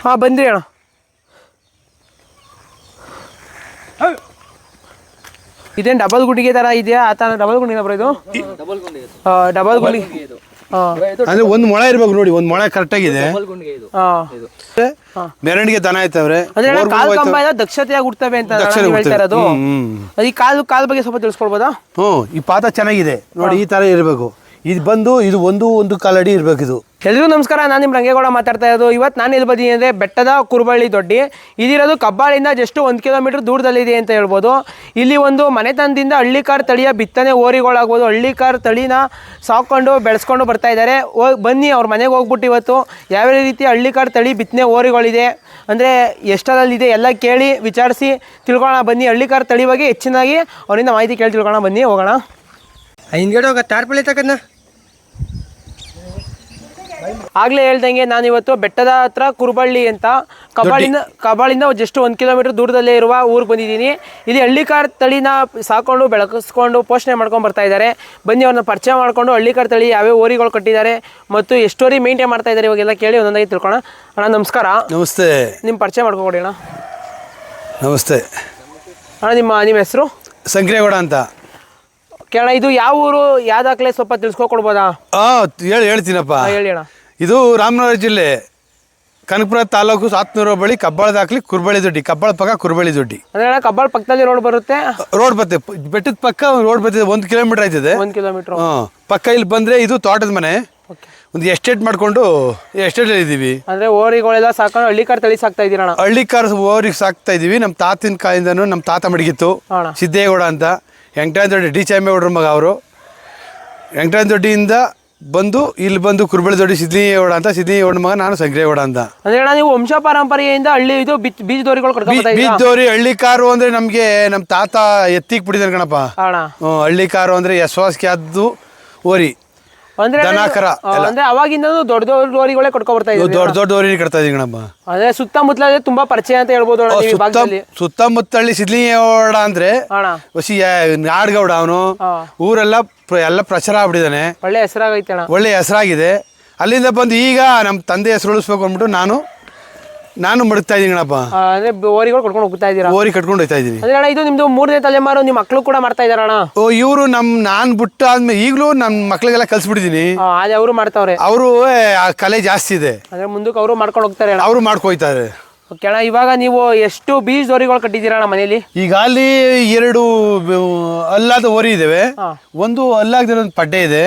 ಹಾಂ ಬಂದ್ರಿ ಅಣ್ಣ. ಇದೇನು ಡಬಲ್ ಗುಂಡಿಗೆ ಥರ ಇದೆಯಾ? ಆ ಥರ ಡಬಲ್ ಗುಂಡಿಗೆ ಬರೋ ಇದು? ಡಬಲ್ ಗುಂಡಿ ಇದು. ಆ, ಡಬಲ್ ಗುಂಡಿಗೆ. ಇದು. ಹಾಂ. ಅಂದ್ರೆ ಒಂದು ಮೊಳ ಇರ್ಬೇಕು ನೋಡಿ ಒಂದು ಮೊಳ ಕರೆಕ್ಟ್ ಆಗಿದೆ. ಡಬಲ್ ಗುಂಡಿಗೆ ಇದು. ಹಾಂ. ಮೆರವಣಿಗೆ ದನ ಆಯ್ತವ್ರೆ. ದಕ್ಷತೆಯಾಗಿ ಹುಡ್ತವೆ ಅಂತ ಹೇಳ್ತಾ. ಇರೋದು. ಈ ಕಾಲು ಕಾಲ್ ಬಗ್ಗೆ ಸ್ವಲ್ಪ ತಿಳ್ಸ್ಕೊಳ್ಬೋದಾ? ಹ್ಮ್ ಈ ಪಾತ ಚೆನ್ನಾಗಿದೆ. ನೋಡಿ ಈ ತರ ಇರಬೇಕು. ಇದು ಬಂದು ಇದು ಒಂದು ಒಂದು ಕಾಲಡಿ ಇರಬೇಕು ಇದು ಎಲ್ರಿಗೂ ನಮಸ್ಕಾರ, ನಾನು ನಿಮ್ಮ ರಂಗೇಗೌಡ ಮಾತಾಡ್ತಾ ಇರೋದು. ಇವತ್ತು ನಾನು ಇಲ್ಲಿ ಬಂದಿದ್ದೀನಿ ಅಂದರೆ ಬೆಟ್ಟದ ಕುರುಬಳ್ಳಿ ದೊಡ್ಡಿ. ಇದಿರೋದು ಕಬ್ಬಾಳಿಂದ ಜಸ್ಟ್ ಒಂದು ಕಿಲೋಮೀಟ್ರ್ ದೂರದಲ್ಲಿದೆ ಅಂತ ಹೇಳ್ಬೋದು. ಇಲ್ಲಿ ಒಂದು ಮನೆತನದಿಂದ ಹಳ್ಳಿಕಾರ್ ತಳಿಯ ಬಿತ್ತನೆ ಓರಿಗಳಾಗ್ಬೋದು ಹಳ್ಳಿಕಾರ್ ತಳಿನ ಸಾಕೊಂಡು ಬೆಳೆಸ್ಕೊಂಡು ಬರ್ತಾ ಇದ್ದಾರೆ ಹೋಗಿ ಬನ್ನಿ, ಅವ್ರ ಮನೆಗೆ ಹೋಗ್ಬಿಟ್ಟು ಇವತ್ತು ಯಾವ್ಯಾವ ರೀತಿ ಹಳ್ಳಿಕಾರ್ ತಳಿ ಬಿತ್ತನೆ ಓರಿಗಳಿದೆ ಅಂದರೆ ಎಷ್ಟರಲ್ಲಿದೆ ಎಲ್ಲ ಕೇಳಿ ವಿಚಾರಿಸಿ ತಿಳ್ಕೊಳ್ಳೋಣ ಬನ್ನಿ. ಹಳ್ಳಿಕಾರ್ ತಳಿ ಬಗ್ಗೆ ಹೆಚ್ಚಿನಾಗಿ ಅವರಿಂದ ಮಾಹಿತಿ ಕೇಳಿ ತಿಳ್ಕೊಳ್ಳೋಣ ಬನ್ನಿ. ಹೋಗೋಣ. ಹಿಂದ್ಗಡೆ ಹೋಗ ತಾರ್ಪಳಿ ತಕದ್ನ. ಆಗ್ಲೇ ಹೇಳ್ದಂಗೆ ನಾನು ಇವತ್ತು ಬೆಟ್ಟದ ಹತ್ರ ಕುರುಬಳ್ಳಿ ಅಂತ ಕಬಾಳಿನ ಕಬಾಳಿಂದ ಜಸ್ಟ್ ಒಂದು ಕಿಲೋಮೀಟರ್ ದೂರದಲ್ಲೇ ಇರುವ ಊರಿಗೆ ಬಂದಿದ್ದೀನಿ. ಇಲ್ಲಿ ಹಳ್ಳಿಕಾರ್ ತಳಿನ ಸಾಕೊಂಡು ಬೆಳಕಿಸ್ಕೊಂಡು ಪೋಷಣೆ ಮಾಡ್ಕೊಂಡು ಬರ್ತಾ ಇದ್ದಾರೆ. ಬನ್ನಿ ಅವ್ರನ್ನ ಪರಿಚಯ ಮಾಡ್ಕೊಂಡು ಹಳ್ಳಿಕಾರ್ ತಳಿ ಯಾವ್ಯಾವ ಓರಿಗಳು ಕಟ್ಟಿದ್ದಾರೆ ಮತ್ತು ಎಷ್ಟೋರಿ ಮೇಂಟೈನ್ ಮಾಡ್ತಾ ಇದ್ದಾರೆ ಇವಾಗೆಲ್ಲ ಕೇಳಿ ಒಂದೊಂದಾಗಿ ತಿಳ್ಕೊಣ ಅಣ್ಣ ನಮಸ್ಕಾರ. ನಮಸ್ತೆ. ನಿಮ್ಮ ಪರಿಚಯ ಮಾಡ್ಕೊಡಿ ಅಣ್ಣ. ನಮಸ್ತೆ. ಅಣ್ಣ ನಿಮ್ಮ ನಿಮ್ಮ ಹೆಸರು? ಸಂಕ್ರೇಗೌಡ ಅಂತ. ಕೇಳೋಣ ಇದು ಯಾವ ಊರು? ಯಾವ ದಾಖಲೆ ಸ್ವಲ್ಪ ತಿಳ್ಸ್ಕೊಕೊಡ್ಬೋದಾ? ಆ ಹೇಳಿ ಹೇಳ್ತೀನಪ್ಪ. ಹಾಂ ಹೇಳಿ ಅಣ್ಣ. ಇದು ರಾಮನಗರ ಜಿಲ್ಲೆ. ಕನಕಪುರ ತಾಲೂಕು ಸಾತ್ನೂರ ಬಳಿ ಕಬ್ಬಾಳ ದಾಖಲಿ ಕುರ್ಬಳಿ ದೊಡ್ಡಿ. ಕಬ್ಬಾಳ ಪಕ್ಕ ಕುರ್ಬಳಿ ದೊಡ್ಡಿ. ಕಬ್ಬಾಳ ಅಣ್ಣ ಕಬ್ಬಾಳ್ ಪಕ್ಕದಲ್ಲಿ ರೋಡ್ ಬರುತ್ತೆ? ರೋಡ್ ಬರುತ್ತೆ ಬೆಟ್ಟದ ಪಕ್ಕ ರೋಡ್ ಬರ್ತದೆ ಒಂದು ಕಿಲೋಮೀಟರ್ ಆಯ್ತದೆ. ಒಂದು ಕಿಲೋಮೀಟರ್ ಹಾಂ ಪಕ್ಕ ಇಲ್ಲಿ ಬಂದರೆ ಇದು ತೋಟದ ಮನೆ. ಓಕೆ ಒಂದು ಎಸ್ಟೇಟ್ ಮಾಡಿಕೊಂಡು ಎಸ್ಟೇಟಲ್ಲಿ ಇದ್ದೀವಿ ಅಂದ್ರೆ ಓರಿಗಳೆಲ್ಲ ಸಾಕೊಂಡು ಹಳ್ಳಿಕಾರ್ ತಳಿ ಸಾಕ್ತಾ ಇದೀರ ಹಳ್ಳಿ ಕಾರ್ ಓರಿಗೆ ಸಾಕ್ತಾ ಇದೀವಿ. ನಮ್ಮ ತಾತಿನ ಕಾಯಿಂದನೂ ನಮ್ಮ ತಾತ ಮಡಗಿತ್ತು. ಅಣ್ಣ. ಸಿದ್ದೇಗೌಡ ಅಂತ. ವೆಂಕಟರಾಜ ದೊಡ್ಡಿ ಡಿ ಚಾಮೇಗೌಡ್ರ ಮಗ ಅವರು. ವೆಂಕಟಾಯನ ದೊಡ್ಡಿಯಿಂದ ಬಂದು ಇಲ್ಲಿ ಬಂದು ಕುರುಬಳಿ ದೊಡ್ಡಿ ಓಡ ಅಂತ ಸಿದ್ಲಿಗೌಡ ಮಗ ನಾನು ಸಂಕ್ರೇಗೌಡ ಅಂತ. ಅಂದ್ರೆ ಅಣ್ಣ ನೀವು ವಂಶ ಪಾರಂಪರೆಯಿಂದ ಹಳ್ಳಿ ಇದು ಬೀಜ ಕಡ್ಕೊಂಡ್ ಬರ್ತಾ ಇದ್ದೀರಾ? ಬೀದ್ದೋರಿ ಹಳ್ಳಿ ಕಾರು ಅಂದ್ರೆ ನಮಗೆ ನಮ್ಮ ತಾತ ಎತ್ತಿಗೆ ಬಿಟ್ಟಿದ್ದಾನೆ ಕಣಪ್ಪ. ಅಣ್ಣ. ಹ್ಞೂ ಹಳ್ಳಿ ಕಾರು ಅಂದ್ರೆ ಯಶ್ವಾಸ್ಗೆ ಆದ್ದು ಓರಿ ಅಂದ್ರೆ ದನ ಕರ ಅಂದ್ರೆ ಅವಾಗಿಂದ ದೊಡ್ಡ ದೊಡ್ಡ ಡೋರಿಗಳೇ ಕೊಡ್ಕೊ ಬರ್ತಾ ಇದ್ವಿ ದೊಡ್ಡ ದೊಡ್ಡ ಓರಿ ಕಟ್ತಾ ಇದೀವಿ ಕಣಪ್ಪ. ಅಂದ್ರೆ ಸುತ್ತಮುತ್ತಲ ತುಂಬಾ ಪರಿಚಯ ಅಂತ ಹೇಳ್ಬೋದು ಈ ಭಾಗದಲ್ಲಿ. ಸುತ್ತಮುತ್ತಳ್ಳಿ ಸಿದ್ಲಿಂಗೇಗೌಡ ಅಂದ್ರೆ ಹೊಸಿ ನಾಡ್ಗೌಡ ಅವನು. ಊರೆಲ್ಲ ಎಲ್ಲ ಪ್ರಚಾರ ಆಗ್ಬಿಟ್ಟಿದ್ದಾನೆ. ಒಳ್ಳೆ ಹೆಸರಾಗೈತೆ ಒಳ್ಳೆ ಹೆಸರಾಗಿದೆ. ಅಲ್ಲಿಂದ ಬಂದು ಈಗ ನಮ್ಮ ತಂದೆ ಹೆಸರು ಉಳಿಸ್ಬೇಕು ಅಂದ್ಬಿಟ್ಟು ನಾನು ನಾನು ಮಡಗ್ತಾ ಇದೀನಿ ಅಣ್ಣಪ್ಪ ಅಂದ್ರೆ ಓರಿಗಳು ಕಟ್ಕೊಂಡು ಹೋಗ್ತಾ ಇದೀರಾ ಓರಿ ಕಟ್ಕೊಂಡು ಹೋಗ್ತಾ ಇದೀನಿ ಅಂದ್ರೆ ಅಣ್ಣ ಇದು ನಿಮ್ದು ಮೂರನೇ ತಲೆಮಾರು ನಿಮ್ಮ ಮಕ್ಕಳು ಕೂಡ ಮಾಡ್ತಾ ಇದಾರ ಅಣ್ಣ? ಓ ಇವರು ನಮ್ಮ ನಾನ್ ಬಿಟ್ಟ ಆದ್ಮೇಲೆ ಈಗಲೂ ನಮ್ಮ ಮಕ್ಳಿಗೆಲ್ಲ ಕಲ್ಸ್ಬಿಟ್ಟಿದೀನಿ. ಅದೇ ಅವರು ಮಾಡ್ತಾವ್ರೆ. ಅವರು ಆ ಕಲೆ ಜಾಸ್ತಿ ಇದೆ. ಅಂದ್ರೆ ಮುಂದಕ್ಕೆ ಅವರು ಮಾಡ್ಕೊಂಡು ಹೋಗ್ತಾರೆ ಅಣ್ಣ. ಅವರು ಮಾಡ್ಕೊಯ್ತಾರೆ. ಓಕೆ ಅಣ್ಣ ಇವಾಗ ನೀವು ಎಷ್ಟು ಬೀಜ ದೋರಿಗಳು ಕಟ್ಟಿದ್ದೀರಾ ಅಣ್ಣ ಮನೇಲಿ? ಈಗ ಅಲ್ಲಿ ಎರಡು ಬ- ಅಲ್ಲಾದ ಓರಿ ಇದಾವೆ. ಒಂದು ಅಲ್ಲಾಗದಿರೋ ಒಂದು ಪಡ್ಡೆ ಇದೆ.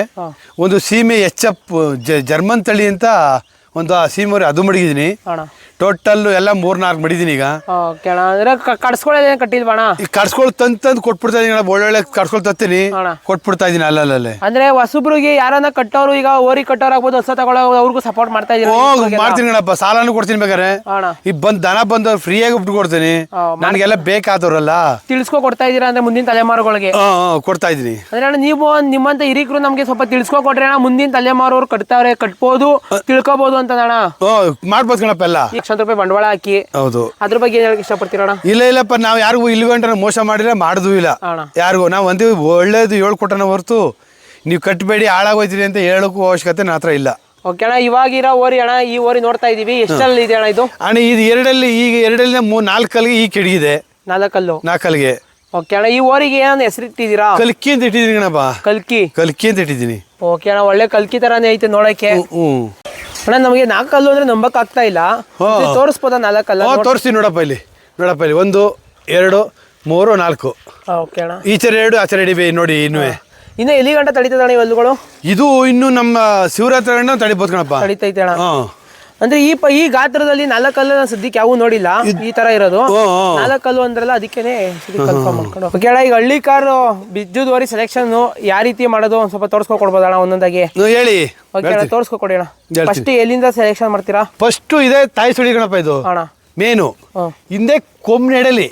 ಒಂದು ಸೀಮೆ ಎಚ್ ಎಫ್ ಜರ್ಮನ್ ತಳಿ ಅಂತ ಒಂದು ಆ ಸೀಮೆ ಓರಿ ಅದು ಮಡಗಿದ್ದೀನಿ. ಅಣ್ಣ. ಟೋಟಲ್ ಎಲ್ಲ ಮೂರ್ನಾಲ್ಕು ಮಡಿದೀನಿ ಈಗ. ಓಕೆ ಅಣ್ಣ ಅಂದ್ರೆ ಕಡ್ಸ್ಕೊಳ್ಳೋದೇನು ಕಟ್ಟಿಲ್ವಾ ಅಣ್ಣ? ಈ ಕಡ್ಸ್ಕೊಳ್ ತಂದ್ ತಂದ್ ಕೊಟ್ಬಿಡ್ತಾ ಇದೀನಿ ಅಣ್ಣ, ಒಳ್ಳೊಳ್ಳೆ ಕಡ್ಸ್ಕೊಳ್ ತತ್ತೀನಿ. ಅಣ್ಣ. ಕೊಟ್ಬಿಡ್ತಾ ಇದೀನಿ ಅಲ್ಲಲ್ಲೇ ಅಂದ್ರೆ ಹೊಸಬ್ರಿಗೆ ಯಾರನ್ನ ಕಟ್ಟೋರು ಈಗ ಓರಿ ಕಟ್ಟೋರು ಆಗ್ಬೋದು ಹೊಸ ತಗೊಳ್ಳೋ ಅವ್ರಿಗೂ ಸಪೋರ್ಟ್ ಮಾಡ್ತಾ ಇದೀನಿ ಹೋಗ್ ಮಾಡ್ತೀನಿ ಕಣಪ್ಪ ಸಾಲನು ಕೊಡ್ತೀನಿ ಬೇಕಾರೆ ಅಣ್ಣ. ಈ ಬಂದ್ ದನ ಬಂದವ್ರು ಫ್ರೀಯಾಗಿ ಬಿಟ್ಟು ಕೊಡ್ತೀನಿ. ಹಾ, ನನಗೆಲ್ಲ ಬೇಕಾದವ್ರಲ್ಲ. ತಿಳಿಸ್ಕೊ ಕೊಡ್ತಾ ಇದೀರಾ ಅಂದ್ರೆ ಮುಂದಿನ ತಲೆಮಾರುಗಳಿಗೆ? ಹಾ ಹಾ, ಕೊಡ್ತಾ ಇದೀನಿ. ಅಂದ್ರೆ ಅಣ್ಣ ನೀವು ನಿಮ್ಮಂತ ಹಿರಿಕರು ನಮ್ಗೆ ಸ್ವಲ್ಪ ತಿಳ್ಸ್ಕೊ ಕೊಡ್ರಿ ಅಣ್ಣ ಮುಂದಿನ ತಲೆಮಾರವ್ರು ಕಟ್ತಾವ್ರೆ ಕಟ್ಬೋದು ತಿಳ್ಕೊಬೋದು ಅಂತ ಅಣ್ಣ? ಮಾಡ್ಬೋದು ಕಣಪ್ಪ ಎಲ್ಲ. ಲಕ್ಷ ರೂಪಾಯಿ ಬಂಡವಾಳ ಹಾಕಿ ಹೌದು. ಅದ್ರ ಬಗ್ಗೆ ಏನ್ ಹೇಳಕ್ ಇಷ್ಟಪಡ್ತೀರಾ ಅಣ್ಣ ಇಲ್ಲ ಇಲ್ಲಪ್ಪ ನಾವು ಯಾರಿಗೂ ಇಲ್ಲಿ ಗಂಟೆ ಮೋಸ ಮಾಡಿದ್ರೆ ಮಾಡುದು ಇಲ್ಲ. ಅಣ್ಣ. ಯಾರಿಗೂ ನಾವು ಒಂದೇ ಒಳ್ಳೇದು ಹೇಳ್ಕೊಟ್ಟನ ಹೊರತು ನೀವು ಕಟ್ಟಬೇಡಿ ಹಾಳಾಗೋಯ್ತೀರಿ ಅಂತ ಹೇಳೋಕ್ಕೂ ಅವಶ್ಯಕತೆ ನನ್ನ ಹತ್ರ ಇಲ್ಲ. ಓಕೆ ಅಣ್ಣ ಇವಾಗಿರೋ ಓರಿ ಅಣ್ಣ ಈ ಓರಿ ನೋಡ್ತಾ ಇದೀವಿ. ಎಷ್ಟಲ್ಲಿ ಇದೆ ಅಣ್ಣ ಇದು? ಅಣ್ಣ ಇದು ಎರಡಲ್ಲಿ ಈಗ ಎರಡಲ್ಲಿ ಮೂ ನಾಲ್ಕಲ್ಲಿಗೆ ಈ ಕೆಡಗಿದೆ. ನಾಲ್ಕಲ್ಲು? ನಾಲ್ಕಲ್ಲಿಗೆ. ಓಕೆ ಅಣ್ಣ ಈ ಓರಿಗೆ ಏನೋ ಹೆಸರಿಟ್ಟಿದ್ದೀರಾ ಕಲ್ಕಿ ಅಂತ ಇಟ್ಟಿದ್ದೀನಿ ಕಣಪ್ಪ. ಕಲ್ಕಿ? ಕಲ್ಕಿ ಅಂತ ಇಟ್ಟಿದ್ದೀನಿ. ಓಕೆ ಅಣ್ಣ ಒಳ್ಳೆ ಕಲ್ಕಿ ತರಾನೇ ಐತೆ ನೋಡಕ್ಕೆ. ಹ್ಞೂ ಅಣ್ಣ ನಮಗೆ ನಾಲ್ಕಲ್ಲು ಅಂದ್ರೆ ನಂಬಕ್ ಆಗ್ತಾ ಇಲ್ಲ ತೋರಿಸ್ಬೋದ ನಾಲ್ಕು ನಾಲ್ಕಲ್ಲ ತೋರಿಸ್ತೀನಿ ನೋಡಪ್ಪ ಇಲ್ಲಿ. ನೋಡಪ್ಪ ಇಲ್ಲಿ. ಒಂದು ಎರಡು ಮೂರು ನಾಲ್ಕು. ಓಕೆ ಅಣ್ಣ. ಈಚೆ ಎರಡು ಆಚರ ಇಡಿವೆ ನೋಡಿ ಇನ್ನೂ ಇನ್ನು ಎಲ್ಲಿ ಗಂಟ ತಡೀತದ ಅಣ್ಣ ಇವೆಲ್ಲುಗಳು? ಇದು ಇನ್ನು ನಮ್ಮ ಶಿವರಾತ್ರಿ ತಡಿಬೋದು ಕಣಪ್ಪ. ತಡಿತೈತೆ ಅಣ್ಣ. ಹಾಂ. ಅಂದ್ರೆ ಈ ಪ ಈ ಗಾತ್ರದಲ್ಲಿ ನಾಲ್ಕಲ್ಲು ನಾನು ಸದ್ಯಕ್ಕೆ ಯಾವೂ ನೋಡಿಲ್ಲ. ಈ ತರ ಇರೋದು. ನಾಲ್ಕಲ್ಲು ಅಂದ್ರಲ್ಲ ಅದಕ್ಕೇನೆ ಕನ್ಫರ್ಮ್ ಮಾಡ್ಕೊಂಡು ಓಕೆ ಅಣ್ಣ ಈಗ ಹಳ್ಳಿ ಕಾರು ಬಿಜ್ಜುದವರಿ ಸೆಲೆಕ್ಷನ್ ಯಾವ ರೀತಿ ಮಾಡೋದು ಒಂದ್ ಸ್ವಲ್ಪ ತೋರಿಸ್ಕೊ ಕೊಡ್ಬೋದಣ್ಣ ಒಂದೊಂದಾಗಿ? ನೀವು ಹೇಳಿ. ಓಕೆ ಅಣ್ಣ ತೋರಿಸ್ಕೊ ಕೊಡಿ ಅಣ್ಣ. ಹೇಳ್ತೀನಿ. ಫಸ್ಟ್ ಎಲ್ಲಿಂದ ಸೆಲೆಕ್ಷನ್ ಮಾಡ್ತೀರಾ? ಫಸ್ಟ್ ಇದೆ ತಾಯಿ ಸುಳಿ ಗಣಪ ಇದು. ಅಣ್ಣ. ಮೇನು. ಹ್ಮ್. ಹಿಂದೆ ಕೊಮ್ಮು ನೆಡಲಿ.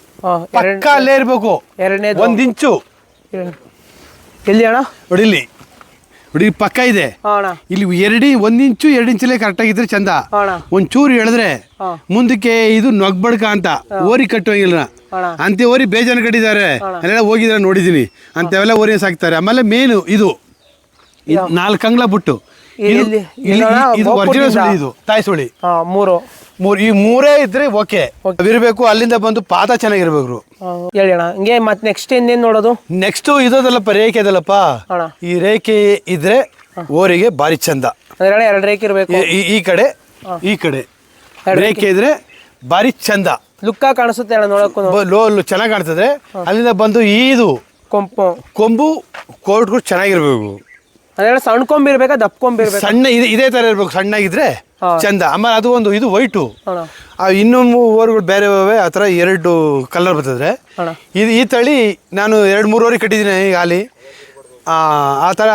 ಪಕ್ಕ ಅಲ್ಲೇ ಇರ್ಬೇಕು. ಎರಡನೇದು. ಒಂದ್ ಇಂಚು. ಎಲ್ಲಿ ಅಣ್ಣ? ನೋಡಿ ಇಲ್ಲಿ ನೋಡಿ ಇಲ್ಲಿ ಪಕ್ಕ ಇದೆ. ಇಲ್ಲಿ ಎರಡು ಒಂದು ಇಂಚು ಎರಡು ಇಂಚಲ್ಲೇ ಕರೆಕ್ಟಾಗಿದ್ರೆ ಚಂದ. ಹಾ ಚೂರು ಒಂಚೂರು ಎಳೆದ್ರೆ ಮುಂದಕ್ಕೆ ಇದು ನೊಗ್ಬಡ್ಕ ಅಂತ. ಓರಿ ಕಟ್ಟುವಂಗಿಲ್ಲ ಅಂತ ಓರಿ ಬೇಜಾನ್ ಕಟ್ಟಿದ್ದಾರೆ. ಅಲ್ಲೆಲ್ಲ ಹೋಗಿದ್ರೆ ನೋಡಿದ್ದೀನಿ. ಅಂತೆಲ್ಲ ಓರಿ ಸಾಕ್ತಾರೆ. ಆಮೇಲೆ ಮೇನು ಇದು. ಇದು ನಾಲ್ಕು ಅಂಗ್ಲ ಬಿಟ್ಟು. ಇದು- ತಾಯಿ ಸುಳಿ ಮೂರು. ಮೂರು ಈ ಮೂರೇ ಇದ್ರೆ ಓಕೆ. ಇರಬೇಕು ಅಲ್ಲಿಂದ ಬಂದು ಪಾದ ಚೆನ್ನಾಗಿರ್ಬೇಕು. ಹೇಳೋಣ ಹಿಂಗೆ ಮತ್ತೆ ನೆಕ್ಸ್ಟ್ ಇನ್ನೇನು ನೋಡೋದು? ನೆಕ್ಸ್ಟ್ ಇದಲ್ಲಪ್ಪ ರೇಖೆ ಅದಲ್ಲಪ್ಪ ಈ ರೇಖೆ ಇದ್ರೆ ಓರಿಗೆ ಭಾರಿ ಚಂದ. ಅಂದ್ರೆ ಎರಡು ರೇಖೆ ಇರಬೇಕು. ಈ- ಕಡೆ ಈ ಕಡೆ. ರೇಖೆ. ಇದ್ರೆ ಭಾರಿ ಚಂದ. ಲುಕ್ಕ ಕಾಣಿಸುತ್ತೆ ಅಣ್ಣ ನೋಡಕ್ಕೂ ಲೋ ಚೆನ್ನಾಗಿ ಕಾಣ್ತದೆ ಅಲ್ಲಿಂದ ಬಂದು ಈದು ಕೊಂಬು ಕೊಂಬು ಕೋರ್ಟ್ಗಳು ಚೆನ್ನಾಗಿರ್ಬೇಕು. ಅಂದ್ರೆ ಸಣ್ಕೊಂಬಿರ್ಬೇಕಾ ಇರ್ಬೇಕಾ ಸಣ್ಣ ಇದೆ ಇದೇ ತರ ಇರ್ಬೇಕು ಸಣ್ಣಗಿದ್ರೆ. ಚಂದ. ಆಮೇಲೆ ಅದು ಒಂದು ಇದು ವೈಟು. ಇನ್ನು ಇನ್ನೊಂದು ಓರ್ಗಳು ಬೇರೆ ಆ ಥರ ಎರಡು ಕಲರ್ ಬರ್ತದ್ರೆ. ಇದು ಈ ತಳಿ ನಾನು ಎರಡು ಮೂರುವರೆ ಕಟ್ಟಿದ್ದೀನಿ ಈಗ ಅಲ್ಲಿ ಆ ಥರ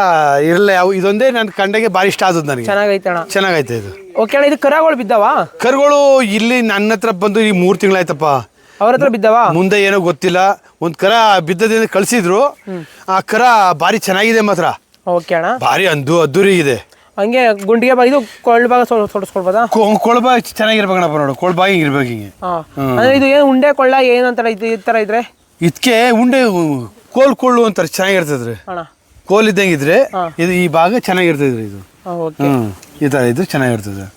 ಇರಲ್ಲ ಯಾವ ಇದೊಂದೇ ನನ್ನ ಕಂಡಗೆ ಭಾರಿ ಇಷ್ಟ ಆದದ್ದು ನನಗೆ. ಚೆನ್ನಾಗೈತೆ ಅಣ್ಣ. ಚೆನ್ನಾಗೈತೆ ಇದು. ಓಕೆ ಅಣ್ಣ ಇದು ಕರಗಳು ಬಿದ್ದಾವ? ಕರುಗಳು ಇಲ್ಲಿ ನನ್ನ ಹತ್ರ ಬಂದು ಈ ಮೂರು ತಿಂಗಳಾಯ್ತಪ್ಪ. ಅವ್ರ ಹತ್ರ ಬಿದ್ದಾವ? ಮುಂದೆ ಏನೋ ಗೊತ್ತಿಲ್ಲ. ಒಂದು ಕರ ಬಿದ್ದದಿಂದ ಕಳಿಸಿದ್ರು. ಆ ಕರ ಭಾರಿ ಚೆನ್ನಾಗಿದೆ ಮಾತ್ರ. ಓಕೆ ಅಣ್ಣ. ಭಾರಿ ಅಂದು ಅದ್ದೂರಿ ಇದೆ. ಹಂಗೆ ಗುಂಡಿಗೆ ಬಾ ಇದು ಕೊಳ್ಳ ಭಾಗ ಸೊಡ್- ಸೊಡ್ಸ್ಕೊಳ್ಬೋದಾ? ನೋಡು ಕೊಳ್ಳ ಚೆನ್ನಾಗಿರ್ಬೇಕಣಪ್ಪ ನೋಡು. ಕೊಳಬಾಗಿ ಇರ್ಬೇಕು ಹಿಂಗೆ. ಹಾ. ಅಂದ್ರೆ ಇದು ಏನು ಉಂಡೆ ಕೊಳ್ಳ ಏನು ಅಂತಾರ ಇದು ಈ ಥರ ಇದ್ರೆ? ಇದಕ್ಕೆ ಉಂಡೆ ಕೋಲ್ ಕೊಳ್ಳು ಅಂತಾರೆ ಚೆನ್ನಾಗಿರ್ತದ್ರಿ ಅಣ್ಣ. ಕೋಲ್ ಇದ್ದಂಗೆ ಇದ್ರೆ ಇದು ಈ ಭಾಗ ಚೆನ್ನಾಗಿರ್ತದ್ರಿ ಇದು. ಓಕೆ. ಹ್ಮ್. ಈ ಥರ ಇದು ಚೆನ್ನಾಗಿರ್ತದೆ.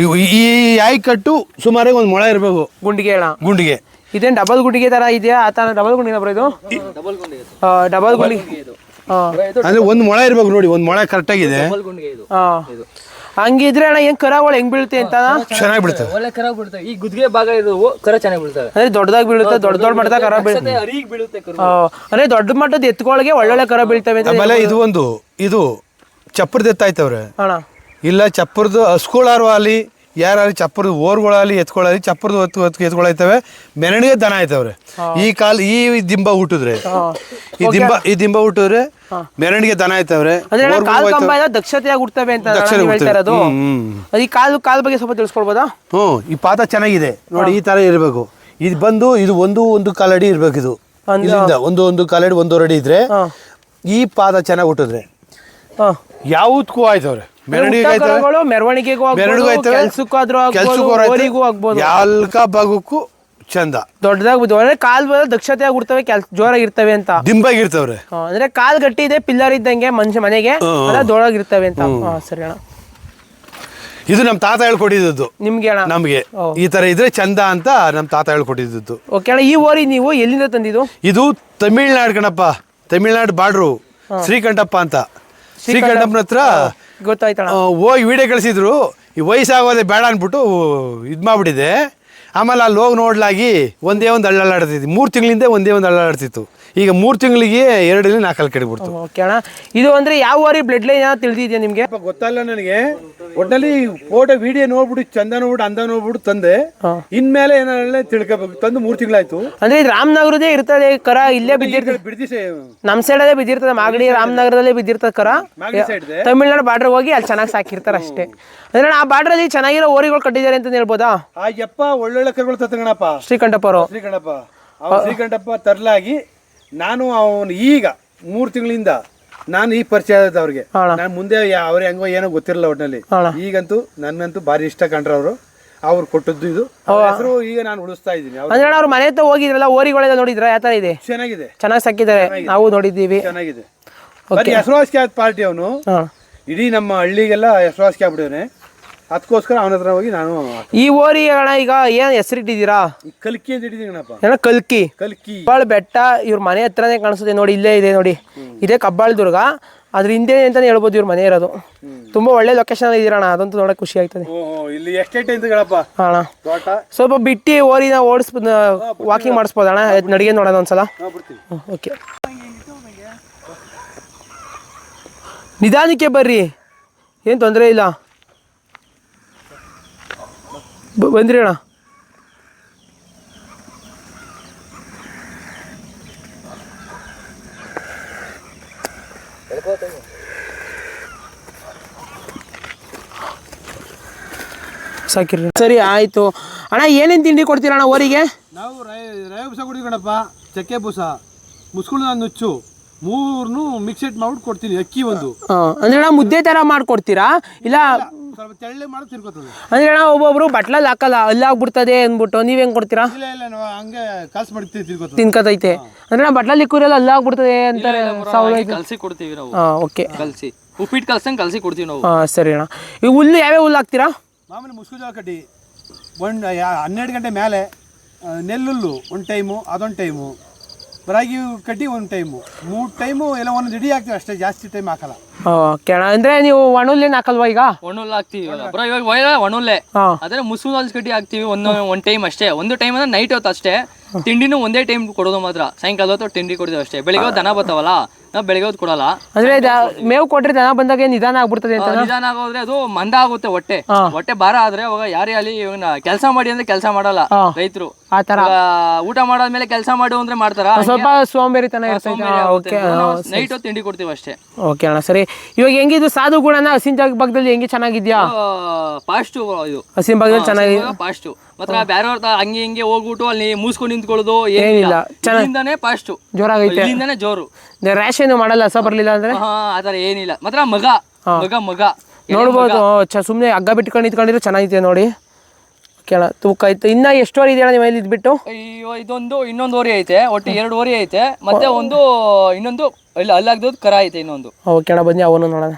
ಈ- ಈ ಆಯ್ ಕಟ್ಟು ಸುಮಾರಾಗಿ ಒಂದು ಮೊಳ ಇರಬೇಕು. ಗುಂಡಿಗೆ ಅಣ್ಣ. ಗುಂಡಿಗೆ. ಇದೇನು ಡಬಲ್ ಗುಂಡಿಗೆ ಥರ ಇದೆಯಾ? ಆ ಥರ ಡಬಲ್ ಗುಂಡಿಗೆ. ಬರೋದು ಡಬಲ್ ಗುಂಡಿ. ಅಂದ್ರೆ ಒಂದು ಮೊಳ ಇರ್ಬೇಕು ನೋಡಿ ಒಂದು ಮೊಳ ಕರೆಕ್ಟ್ ಆಗಿದೆ. ಗುಂಡಿಗೆ ಇದು. ಹಾಂ. ಹಂಗಿದ್ರೆ ಅಣ್ಣ ಹೆಂಗ್ ಕರಗಳು ಹೆಂಗ್ ಬೀಳುತ್ತೆ ಅಂತ? ಚೆನ್ನಾಗಿ ಬಿಡ್ತವೆ ಒಳ್ಳೆ ಕರ ಬಿಡ್ತವೆ ಈ ಗುದ್ಗೆ ಭಾಗ ಇದು ಕರ ಚೆನ್ನಾಗಿ ಬಿಡ್ತವೆ ಅಂದ್ರೆ ದೊಡ್ಡದಾಗಿ ಬೀಳುತ್ತೆ ದೊಡ್ಡ ದೊಡ್ಡ ಮಟ್ಟದಾಗ ಕರ ಬೀಳುತ್ತೆ. ಅರಿಗ್ ಬೀಳುತ್ತೆ. ಕರು ಅಂದ್ರೆ ದೊಡ್ಡ ಮಟ್ಟದ ಎತ್ತುಗಳಿಗೆ ಒಳ್ಳೊಳ್ಳೆ ಕರ ಬೀಳ್ತವೆ ಅಂತ ಆಮೇಲೆ ಇದು ಒಂದು ಇದು ಚಪ್ಪರದ ಎತ್ತಾಯ್ತವ್ರೆ. ಅಣ್ಣ. ಇಲ್ಲ ಚಪ್ಪರದು ಹಸ್ಗಳಾರು ಅಲ್ಲಿ ಯಾರು ಚಪ್ಪರದ ಓರ್ಗಳಾಗಲಿ ಎತ್ಕೊಳ್ಳಲಿ ಚಪ್ಪರದ ಹೊತ್ತು ಹೊತ್ತು ಎತ್ಕೊಳೈತವೆ ಮೆರಣಿಗೆ ದನ ಆಯ್ತವ್ರೆ. ಈ ಕಾಲ ಈ ದಿಂಬ ಹುಟ್ಟಿದ್ರೆ ಈ ದಿಂಬ ಈ ದಿಂಬ ಹುಟ್ಟಿದ್ರೆ ಮೆರಣಿಗೆ ದನ ಆಯ್ತವ್ರೆ. ದಕ್ಷತೆಯಾಗಿ ಹುಡ್ತವೆ ಅಂತ ಈ ಕಾಲು ಕಾಲ್ ಬಗ್ಗೆ ಸ್ವಲ್ಪ ತಿಳ್ಸ್ಕೊಳ್ಬೋದಾ? ಹ್ಞೂ ಈ ಪಾತ ಚೆನ್ನಾಗಿದೆ. ನೋಡಿ ಈ ತರ ಇರಬೇಕು. ಇದು ಬಂದು ಇದು ಒಂದು ಒಂದು ಕಾಲಡಿ ಇರ್ಬೇಕು ಇದು. ಒಂದು- ಇಲ್ಲಿಂದ ಒಂದು ಒಂದು ಕಾಲಡಿ ಒಂದೂವರೆ ಅಡಿ ಇದ್ರೆ ಈ ಪಾದ ಚೆನ್ನಾಗಿ ಹುಟ್ಟಿದ್ರೆ ಯಾವ್ದು ಯಾವುದಕ್ಕೂ ಆಯ್ತವ್ರೆ. ಕರುಗಳು ಮೆರವಣಿಗೆಗೂ ಕೆಲ್ಸಕ್ಕೂ ಆಗ್ಬೋದು. ಯಾಲ್ಕ ಭಾಗಕ್ಕೂ ಚಂದ? ದೊಡ್ಡದಾಗಿ ಕಾಲ್ ಬಂದ್ರೆ ದಕ್ಷತೆಯಾಗಿ ಹುಡ್ತವೆ ಕೆಲ್ಸ ಜೋರಾಗಿರ್ತವೆ ಅಂತ. ದಿಂಬಾಗಿರ್ತವ್ರೆ? ಅಂದ್ರೆ ಕಾಲ್ ಗಟ್ಟಿ ಇದೆ ಪಿಲ್ಲರ್ ಇದ್ದಂಗೆ ಮನುಷ್ಯ ಮನೆಗೆ ದೊಡ್ಡಾಗಿರ್ತವೆ ಅಂತ. ಸರಿ ಅಣ್ಣ. ಇದು ನಮ್ಮ ತಾತ ಹೇಳ್ಕೊಟ್ಟಿದ್ದು ನಿಮ್ಗೆ ನಮಗೆ. ಈ ತರ ಇದ್ರೆ ಚಂದ ಅಂತ ನಮ್ಮ ತಾತ ಹೇಳ್ಕೊಟ್ಟಿದ್ದು ಓಕೆ ಅಣ್ಣ ಈ ಓರಿ ನೀವು ಎಲ್ಲಿಂದ ತಂದಿದ್ದು? ಇದು ತಮಿಳ್ನಾಡು ಕಣಪ್ಪ. ತಮಿಳ್ನಾಡು ಬಾಡ್ರು. ಶ್ರೀಕಂಠಪ್ಪ ಅಂತ. ಶ್ರೀಕಂಠಪ್ಪನ ಹತ್ರ ಗೊತ್ತಾಯ್ತಣ್ಣ. ಆ, ಹೋಗಿ ವಿಡಿಯೋ ಕಳಿಸಿದ್ರು. ಈ ವಯಸ್ಸಾಗೋದೆ ಬೇಡ ಅಂದ್ಬಿಟ್ಟು ಇದು ಮಾಡಿಬಿಟ್ಟಿದೆ ಆಮೇಲೆ ಅಲ್ಲಿ ಹೋಗಿ ನೋಡ್ಲಾಗಿ ಒಂದೇ ಒಂದು ಅಳ್ಳಾಡ್ತಿತ್ತು ಮೂರು ತಿಂಗಳಿಂದ ಒಂದೇ ಒಂದು ಅಳ್ಳಾಡ್ತಿತ್ತು ಈಗ ಮೂರು ತಿಂಗಳಿಗೆ ಎರಡಲ್ಲಿ ನಾಲ್ಕಲ್ಲಿ ಕೆಡಬಿಡ್ತು. ಓಕೆ ಅಣ್ಣ. ಇದು ಅಂದ್ರೆ ಯಾವ ವಾರಿ ಬ್ಲಡ್ ಲೈನ್ ತಿಳಿದಿದೆಯಾ ತಿಳಿದಿದ್ಯಾ ನಿಮ್ಗೆ? ಗೊತ್ತಲ್ಲ ನನಗೆ. ಒಟ್ಟಲ್ಲಿ ಫೋಟೋ ವಿಡಿಯೋ ನೋಡ್ಬಿಟ್ಟು ಚಂದ ನೋಡ್ಬಿಟ್ಟು ಅಂದ ನೋಡ್ಬಿಟ್ಟು ತಂದೆ. ಇನ್ಮೇಲೆ ಏನಾರ ತಿಳ್ಕೊಬೇಕು. ತಂದು ಮೂರು ತಿಂಗಳಾಯ್ತು. ಅಂದ್ರೆ ಇದು ರಾಮನಗರದೇ ಇರ್ತದೆ ಕರ ಇಲ್ಲೇ ಬಿದ್ದಿರ್ತದೆ ನಮ್ ಸೈಡಲ್ಲೇ ಬಿದ್ದಿರ್ತದೆ ಮಾಗಡಿ ರಾಮನಗರದಲ್ಲೇ ಬಿದ್ದಿರ್ತದೆ ಕರ. ತಮಿಳ್ನಾಡು ಬಾರ್ಡರ್ ಹೋಗಿ ಅಲ್ಲಿ ಚೆನ್ನಾಗಿ ಸಾಕಿರ್ತಾರೆ ಅಷ್ಟೇ. ಅಂದ್ರೆ ಆ ಬಾರ್ಡರ್ ಅಲ್ಲಿ ಚೆನ್ನಾಗಿರೋ ಓರಿಗಳು ಕಟ್ಟಿದ್ದಾರೆ ಅಂತ ಹೇಳ್ಬೋದಾ? ಆ ಯಪ್ಪ ಒಳ್ಳೊಳ್ಳೆ ಕರುಗಳು ತತ್ತಗಣಪ್ಪ ಶ್ರೀಕಂಠಪ್ಪ ಅವರು. ಶ್ರೀಕಂಠಪ್ಪ. ಶ್ರೀಕಂಠಪ್ಪ ತರ್ಲಾಗಿ ನಾನು ಅವನು ಈಗ ಮೂರು ತಿಂಗಳಿಂದ ನಾನು ಈ ಪರಿಚಯ ಆದ ಅವ್ರಿಗೆ ನಾನು ಮುಂದೆ ಅವ್ರ ಹೆಂಗೋ ಏನೋ ಗೊತ್ತಿರಲ್ಲ ಒಟ್ಟಿನಲ್ಲಿ. ಈಗಂತೂ ನನ್ನಂತೂ ಭಾರಿ ಇಷ್ಟ ಕಂಡ್ರ ಅವರು ಅವ್ರು ಕೊಟ್ಟದ್ದು ಇದು. ಹೆಸರು ಈಗ ನಾನು ಉಳಿಸ್ತಾ ಇದ್ದೀನಿ. ಅವ್ರು ಅಂದ್ರೆ ಅವ್ರ ಮನೆ ಹತ್ರ ಹೋಗಿದ್ರಲ್ಲ ಓರಿಗಳೆಲ್ಲ ನೋಡಿದ್ರ? ಯಾವ ತರ ಇದೆ? ಚೆನ್ನಾಗಿದೆ. ಚೆನ್ನಾಗಿ ಸಾಕಿದ್ದಾರೆ. ನಾವು ನೋಡಿದ್ದೀವಿ. ಚೆನ್ನಾಗಿದೆ. ಬರೀ ಹೆಸರುವಾಸಿಗೆ ಆದ ಪಾರ್ಟಿ ಅವನು. ಇಡೀ ನಮ್ಮ ಹಳ್ಳಿಗೆಲ್ಲ ಹೆಸರುವಾಸಿಗೆ ಆಗ್ಬಿಟ್ಟಿದ್ದಾನೆ ಅದಕ್ಕೋಸ್ಕರ ಅವನ ಹತ್ರ ಹೋಗಿ ನಾನು ಈ ಓರಿ ಅಣ್ಣ ಈಗ ಏನ್ ಹೆಸರಿಟ್ಟಿದ್ದೀರಾ? ಕಲ್ಕಿ ಅಂತ ಇಟ್ಟಿದ್ದೀನಿ ಏನೋ ಕಲ್ಕಿ? ಕಲ್ಕಿ. ಕಬ್ಬಾಳ್ ಬೆಟ್ಟ ಇವ್ರ ಮನೆ ಹತ್ರನೇ ಕಾಣಿಸುತ್ತೆ ನೋಡಿ ಇಲ್ಲೇ ಇದೆ ನೋಡಿ. ಇದೇ ಕಬ್ಬಾಳ್ ದುರ್ಗ. ಅದ್ರ ಹಿಂದೆ ಅಂತಾನೆ ಹೇಳ್ಬೋದು ಇವ್ರ ಮನೆ ಇರೋದು. ತುಂಬಾ ಒಳ್ಳೆ ಲೊಕೇಶನ್ ಇದ್ದೀರಣ್ಣ ಅದಂತೂ ನೋಡಕ್ ಖುಷಿ ಆಗ್ತದೆ. ಇಲ್ಲಿ ಎಸ್ಟೇಟ್ ಹಾ ಅಣ್ಣ. ತೋಟ. ಸ್ವಲ್ಪ ಬಿಟ್ಟಿ ಓರಿನ ಓಡಿಸ್ ವಾಕಿಂಗ್ ಮಾಡಿಸ್ಬೋದಣ್ಣ ನಡಿಗೆ ನೋಡೋಣ ಒಂದ್ಸಲ. ಬಿಡ್ತೀವಿ ಓಕೆ ನಿಧಾನಕ್ಕೆ ಬರ್ರಿ. ಏನು ತೊಂದರೆ ಇಲ್ಲ. ಬಂದ್ರಿ ಅಣ್ಣ. ಸಾಕಿರಿ ಸರಿ ಆಯ್ತು. ಅಣ್ಣ ಏನೇನು ತಿಂಡಿ ಕೊಡ್ತೀರ ಅಣ್ಣ ಓರಿಗೆ ನಾವು ರೈ ರವೆ ಬೂಸ ಕೊಡ್ತೀವಿ ಕಣಪ್ಪ. ಚಕ್ಕೆ ಬೂಸ ಮುಸ್ಕುಳ ನುಚ್ಚು ಮೂರ್ನು ಮಿಕ್ಸೆಟ್ ಮಾಡ್ಬಿಟ್ಟು ಕೊಡ್ತೀನಿ ಅಕ್ಕಿ ಒಂದು. ಅಂದ್ರೆ ಅಣ್ಣ ಮುದ್ದೆ ಥರ ಮಾಡ್ಕೊಡ್ತೀರಾ? ಇಲ್ಲ ಸ್ವಲ್ಪ ತೆಳ್ಳೆ ಮಾಡಿ ತಿರ್ಕೋತದೆ. ಅಂದ್ರೆ ಅಣ್ಣ ಒಬ್ಬೊಬ್ರು ಬಟ್ಲಲ್ಲಿ ಹಾಕಲ್ಲ ಅಲ್ಲಾಗ್ಬಿಡ್ತದೆ ಅಂದ್ಬಿಟ್ಟು ನೀವ್ ಹೆಂಗ್ ಕೊಡ್ತೀರಾ? ಇಲ್ಲ ಇಲ್ಲ ನಾವು ಹಂಗೆ ಕಾಸು ಮಾಡ್ತೀವಿ ತಿರ್ಕೋತದೆ. ತಿನ್ಕತೈತೆ. ಅಂದ್ರೆ ಅಣ್ಣ ಬಟ್ಲಲ್ಲಿ ಅಲ್ಲಿ ಅಲ್ಲಾಗ್ಬಿಡ್ತದೆ ಅಂತಾರೆ ಸಾವು ಕಲ್ಸಿ ಕೊಡ್ತೀವಿ ನಾವು. ಹಾ ಓಕೆ. ಕಲ್ಸಿ. ಉಪ್ಪಿಟ್ಟು ಕಲ್ಸಂಗ್ ಕಲ್ಸಿ ಕೊಡ್ತೀವಿ ನಾವು. ಹಾಂ ಸರಿ ಅಣ್ಣ. ಈ ಹುಲ್ಲು ಯಾವ್ಯಾವ ಹುಲ್ಲು ಹಾಕ್ತೀರಾ? ಮಾಮೂಲಿ ಮುಸ್ಕು ಜೋಳ ಕಡ್ಡಿ. ಒಂದು ಹನ್ನೆರಡು ಗಂಟೆ ಮೇಲೆ ಆ, ನೆಲ್ಲುಲ್ಲು ಒಂದು ಟೈಮು ಅದೊಂದು ಟೈಮು. ರಾಗಿ ಕಡ್ಡಿ ಒಂದು ಟೈಮು. ಮೂರು ಟೈಮು ಎಲ್ಲ ಒಂದು ರೆಡಿ ಹಾಕ್ತೀವಿ ಅಷ್ಟೇ ಜಾಸ್ತಿ ಟೈಮ್ ಹಾಕಲ್ಲ. ಓಕೆ ಅಣ್ಣ ಅಂದರೆ ನೀವು ಒಣುಲ್ಲೇನ್ ಹಾಕಲ್ವಾ ಈಗ? ಒಣುಲ್ ಹಾಕ್ತಿವಿ ಬ್ರೋ ಇವಾಗ ಒಯ್ದ ಒಣಹುಲ್ಲೆ ಹಾಂ. ಅದ್ರೆ ಮುಸುಕು ಕಟ್ಟಿ ಹಾಕ್ತಿವಿ ಒಂದ್ ಒಂದ್ ಟೈಮ್ ಅಷ್ಟೇ. ಒಂದು ಟೈಮ್ ಅಂದ್ರೆ ನೈಟ್ ಹೊತ್ತು ಅಷ್ಟೇ. ತಿಂಡಿನೂ ಒಂದೇ ಟೈಮ್ ಕೊಡೋದು ಮಾತ್ರ. ಸಾಯಂಕಾಲ ಹೊತ್ತು ತಿಂಡಿ ಕೊಡ್ತೀವಿ ಅಷ್ಟೇ. ಬೆಳಿಗ್ಗೆ ದನ ಬರ್ತಾವಲ್ಲ ನಾವು ಬೆಳಿಗ್ಗೆ ಹೊತ್ತು ಕೊಡಲ್ಲ. ಅಂದ್ರೆ ಮೇವು ಕೊಟ್ಟರೆ ದನ ಬಂದಾಗ ಏನ್ ನಿಧಾನ ಆಗ್ಬಿಡ್ತದೆ ಅಂತ ನಿಧಾನ ಆಗೋದ್ರೆ ಅದು ಮಂದ ಆಗುತ್ತೆ ಹೊಟ್ಟೆ. ಹೊಟ್ಟೆ ಭಾರ ಆದ್ರೆ ಅವಾಗ ಯಾರೇ ಅಲ್ಲಿ ಕೆಲಸ ಮಾಡಿ ಅಂದ್ರೆ ಕೆಲಸ ಮಾಡಲ್ಲ. ರೈತರು. ಆ ತರ. ಊಟ ಮಾಡಾದ್ಮೇಲೆ ಕೆಲಸ ಮಾಡು ಅಂದ್ರೆ ಮಾಡ್ತಾರ? ಸ್ವಲ್ಪ ಸೋಂಬೇರಿತನ ನೈಟ್ ಹೊತ್ತು ತಿಂಡಿ ಕೊಡ್ತೀವಿ ಅಷ್ಟೇ. ಓಕೆ ಅಣ್ಣ ಸರಿ. ಇವಾಗ ಹೆಂಗಿದು ಸಾಧು ಗುಣನ ಹಸಿನ ಜಾಗ ಭಾಗದಲ್ಲಿ ಹೆಂಗೆ ಚೆನ್ನಾಗಿದ್ಯಾ? ಫಾಸ್ಟ್ ಇದು. ಹಸಿನ ಭಾಗದಲ್ಲಿ ಚೆನ್ನಾಗಿದೆ ಫಾಸ್ಟ್ ಮಾತ್ರ ಬೇರೆ ಹಂಗೆ ಹಿಂಗೆ ಹೋಗ್ಬಿಟ್ಟು ಅಲ್ಲಿ ಮೂಸ್ಕೊಂಡು ನಿಂತ್ಕೊಳ್ಳೋದು ಏನಿಲ್ಲ. ಏನಿಲ್ಲ. ಚೆನ್ನಾಗ್- ಇಲ್ಲಿಂದಾನೆ ಫಾಸ್ಟ್ ಜೋರಾಗೈತೆ ಇಲ್ಲಿಂದಾನೆ ಜೋರು. ರ್ಯಾಶ್ ಏನು ಮಾಡಲ್ಲ ಸಹ ಬರಲಿಲ್ಲ ಅಂದ್ರೆ? ಹಾ ಆತರ ಏನಿಲ್ಲ. ಮಾತ್ರ ಮಗ ಮಗ ಮಗ. ನೋಡ್ಬೋದು ಚ ಸುಮ್ಮನೆ ಹಗ್ಗ ಬಿಟ್ಕೊಂಡು ನಿಂತ್ಕೊಂಡಿರೋ ಚೆನ್ನಾಗಿದೆ ನೋಡಿ. ಕೇಳ ತೂಕ ಐತೆ. ಇನ್ನ ಎಷ್ಟು ವರೆ ಇದೆಯಲ್ಲ ನಿಮ್ಮ ಇಲ್ಲಿ ಇದ್ಬಿಟ್ಟು ಅಯ್ಯೋ ಇದೊಂದು ಇನ್ನೊಂದು ಓರಿ ಐತೆ. ಒಟ್ಟು ಎರಡು ಓರಿ ಐತೆ. ಮತ್ತೆ ಒಂದು ಇನ್ನೊಂದು ಇಲ್ಲ ಅಲ್ಲಾಗ್ದದ್ದು ಕರ ಐತೆ ಇನ್ನೊಂದು. ಓಕೆ ಅಣ್ಣ ಬನ್ನಿ ಅವನು ನೋಡೋಣ.